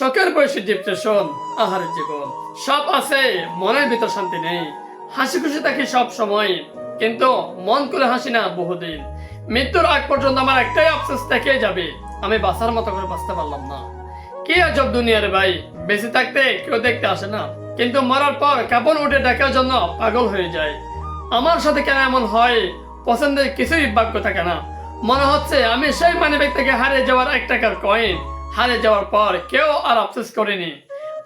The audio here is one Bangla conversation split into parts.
শখের বয়সে ডিপ্রেশন আহার জীবন। সব আছে, মনের ভিতর শান্তি নেই। হাসি খুশি থাকি সব সময়, কিন্তু মন করে হাসি না বহুদিন। মৃত্যুর আগ পর্যন্ত আমার একটাই আফসোস থেকে যাবে। আমি বাঁচার মতো করে বাঁচতে পারলাম না। কি আজব দুনিয়ার ভাই, বেঁচে থাকতে কেউ দেখতে আসে না। কিন্তু মরার পর কাপড় উঠে দেখার জন্য পাগল হয়ে যায়। আমার সাথে কেন এমন হয়? পছন্দের কিছুই ভাগ্য থাকে না। মনে হচ্ছে আমি সেই মানিব্যাগ থেকে হারিয়ে যাওয়ার এক টাকার কয়েন। হারিয়ে যাওয়ার পর কেউ আর আফসোস করেনি।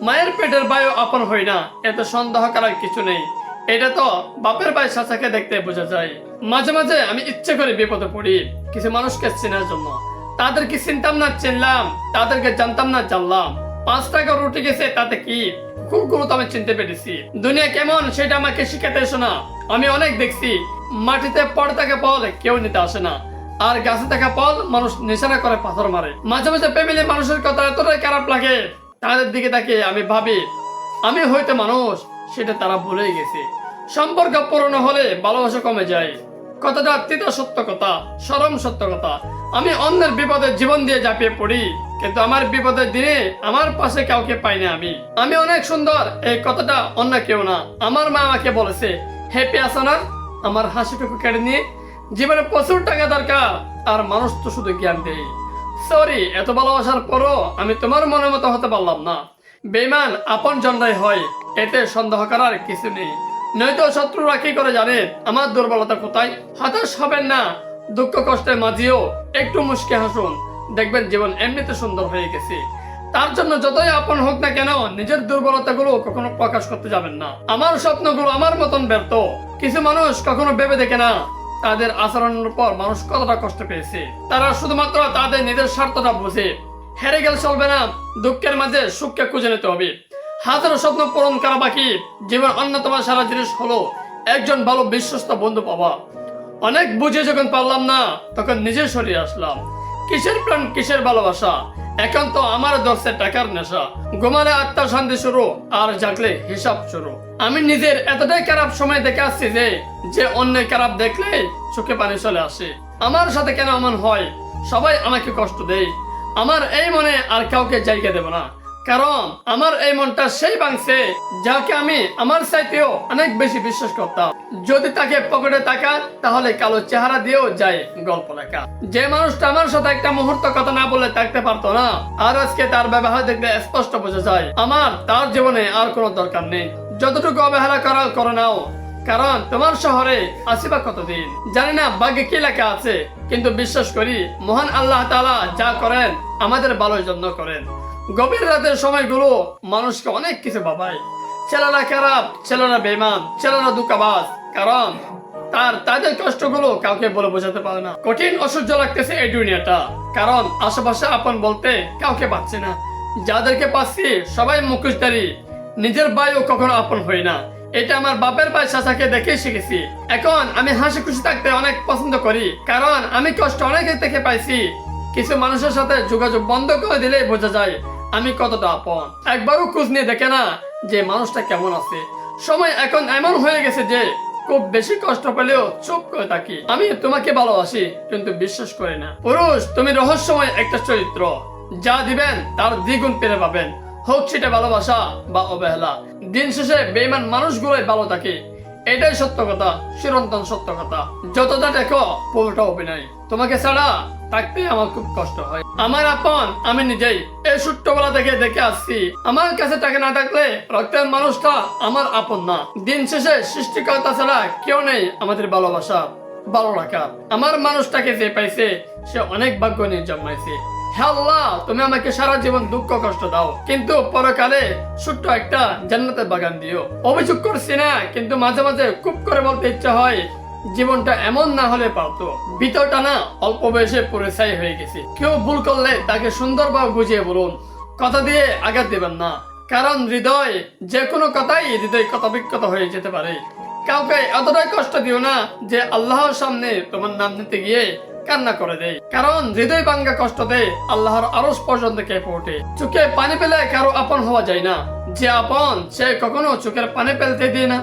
মায়ের পেটের বায়ু আপন হই না, এত সন্দেহ করার কিছু নেই। এটা তো বাপের ভাই চাচাকে দেখতে বোঝা যায়। মাঝে মাঝে আমি ইচ্ছে করে বিপদে পড়ি কিছু মানুষকে চেনার জন্য। তাদেরকে চিনতাম না, চিনলাম। তাদেরকে জানতাম না, জানলাম। পাঁচ টাকা রুটি গেছে, তাতে কি? খুব গুরুত্ব আমি চিনতে পেরেছি। দুনিয়া কেমন সেটা আমাকে শিখাতে এসো না। আমি অনেক দেখছি। মাটিতে পড়ে থাকা ফল কেউ নিতে আসে না। আর গাছে থাকা ফল মানুষ নিশানা করে পাথর মারে। মাঝে মাঝে ফ্যামিলি মানুষের কথা এতটাই খারাপ লাগে, তাদের দিকে তাকিয়ে আমি ভাবি, আমি হয়তো মানুষ, সেটা তারা ভুলেই গেছে। সম্পর্ক পুরনো হলে ভালোবাসা কমে যায়। কথাটা তিতা সত্য কথা, সরম সত্য কথা। আমি অন্যের বিপদে জীবন দিয়ে ঝাঁপিয়ে পড়ি, কিন্তু আমার বিপদের দিনে আমার পাশে কাউকে পাই না আমি। আমি অনেক সুন্দর, এই কথাটা অন্য কেউ না। আমার মা আমাকে বলেছে হ্যাপি আছো না আমার হাসিটুকু কেড়ে নিয়ে জীবনে প্রচুর টাকা দরকার, আর মানুষ তো শুধু জ্ঞান দেয়। সরি এত ভালোবাসার পরও আমি তোমার মনের মতো হতে পারলাম না। বেমান আপন জনরাই হয়, এতে সন্দেহ করার কিছু নেই। নয়তো শত্রুরা কি করে জানে আমার দুর্বলতা কোথায়? হতাশ হবেন না, দুঃখ কষ্টের মাঝেও একটু মুশকে হাসুন। দেখবেন জীবন এমনিতে সুন্দর হয়ে গেছে। তার জন্য যতই আপন হোক না কেন, নিজের দুর্বলতাগুলো কখনো প্রকাশ করতে যাবেন না। আমার স্বপ্নগুলো আমার মতন ব্যর্থ। কিছু মানুষ কখনো ভেবে দেখে না। তাদের আচরণের পর মানুষ কতটা কষ্ট পেয়েছে? তারা শুধুমাত্র তাদের নিজের স্বার্থটা বুঝে। হেরে গেলে চলবে না, দুঃখের মাঝে সুখকে খুঁজে নিতে হবে। হাজারো স্বপ্ন পূরণ করা বাকি। জীবন অন্যতম সারা জিনিস হলো একজন ভালো বিশ্বস্ত বন্ধু পাওয়া। অনেক বুঝে যখন পারলাম না, তখন নিজে শরীরে আসলাম। কিসের প্রাণ, কিসের ভালোবাসা? এখন তো আমার দর্শে টাকার নেশা। ঘুমালে আত্মা শান্তি শুরু, আর জাগলে হিসাব শুরু। আমি নিজের এতটাই খারাপ সময় দেখে আসছি যে যে অন্য খারাপ দেখলে চোখে পানি চলে আসে। আমার সাথে কেন এমন হয়? সবাই আমাকে কষ্ট দেয়। আমার এই মনে আর কাউকে জায়গা দেব না। কারণ আমার এই মনটা সেই ভাঙছে, যাকে আমি আমার চাইতেও অনেক বেশি বিশ্বাস করতাম। যদি তাকে পকেটে টাকা তাহলে কালো চেহারা দিয়েও যায় গল্প লেখা। যে মানুষটা আমার সাথে একটা মুহূর্ত কথা না বলে থাকতে পারতো না, আর আজকে তার ব্যবহার দেখলে স্পষ্ট বোঝা যায়, আমার তার জীবনে আর কোনো দরকার নেই। যতটুকু অবহেলা করা, করে নাও। কারণ তোমার শহরে আসিবা কতদিন, জানি না ভাগ্যে কি লেখা আছে, কিন্তু বিশ্বাস করি, মহান আল্লাহ তাআলা যা করেন, আমাদের ভালোর জন্য করেন। গভীর রাতের সময়গুলো মানুষকে অনেক কিছু ভাবায়। ছেলেরা খারাপ, ছেলেরা বেমান ছেলেরা দুঃখাবাজ কারণ তার, তাদের কষ্টগুলো কাউকে বলে বোঝাতে পারে না। কঠিন অসহ্য লাগতেছে এই দুনিয়াটা, কারণ আশেপাশে আপন বলতে কাউকে পাচ্ছে না। যাদেরকে পাচ্ছি সবাই মুখোশধারী, নিজের ভাইও কখনো আপন হয় না। এটা আমার বাপের ভাই চাচাকে দেখে শিখেছি। এখন আমি হাসি খুশি থাকতে অনেক পছন্দ করি, কারণ আমি কষ্ট অনেক থেকে পাইছি। কিছু মানুষের সাথে যোগাযোগ বন্ধ করে দিলেই বোঝা যায় আমি কতটা আপন? একবারও খোঁজ নিয়ে দেখে না যে মানুষটা কেমন আছে। সময় এখন এমন হয়ে গেছে যে খুব বেশি কষ্ট পেলেও চুপ করে থাকি। আমি তোমাকে ভালোবাসি, কিন্তু বিশ্বাস করি না। পুরুষ, তুমি রহস্যময় একটা চরিত্র। যা দিবেন, তার দ্বিগুণ পেরে পাবেন। হোক সেটা ভালোবাসা বা অবহেলা। দিন শেষে বেইমান মানুষগুলোই ভালো থাকে। এটাই সত্য কথা, চিরন্তন সত্য কথা। যতটা দেখো, পুরোটা অভিনয়। তোমাকে ছাড়া থাকতে আমার খুব কষ্ট হয়। আমার আপন, আমি নিজেই এই ছোট্টবেলা থেকে দেখে আসছি, আমার কাছে টাকা না থাকলে রক্তের মানুষটা আমার আপন না। দিন শেষে সৃষ্টিকর্তা ছাড়া কেউ নেই আমাদের ভালোবাসা, ভালো রাখার আমার মানুষটাকে যে পাইছে, সে অনেক ভাগ্য নিয়ে জন্মাইছে। আল্লাহ, তুমি আমাকে সারা জীবন দুঃখ কষ্ট দাও, কিন্তু পরকালে ছোট্ট একটা জান্নাতের বাগান দিও। অভিযোগ করছি না, কিন্তু মাঝে মাঝে খুব করে বলতে ইচ্ছা হয় জীবনটা এমন না হলে পারতো ভিতরটা না অল্প বয়সে পুরো ছাই হয়ে গেছে। কেউ ভুল করলে তাকে সুন্দরভাবে বুঝিয়ে বলুন। কথা দিয়ে আঘাত দেবেন না। কারণ হৃদয় যে কোনো কথাই হৃদয় কথাবিক্ষত হয়ে যেতে পারে। কাউকে এতটাই কষ্ট দিও না যে আল্লাহর সামনে তোমার নাম নিতে গিয়ে কান্না করে দেয়। কারণ হৃদয় ভাঙ্গা কষ্ট দেয় আল্লাহর আরও পর্যন্ত কেঁপে ওঠে চোখে পানি পেলে কারও আপন হওয়া যায় না। যে আপন, সে কখনো চোখের পানি ফেলতে দিয়ে না।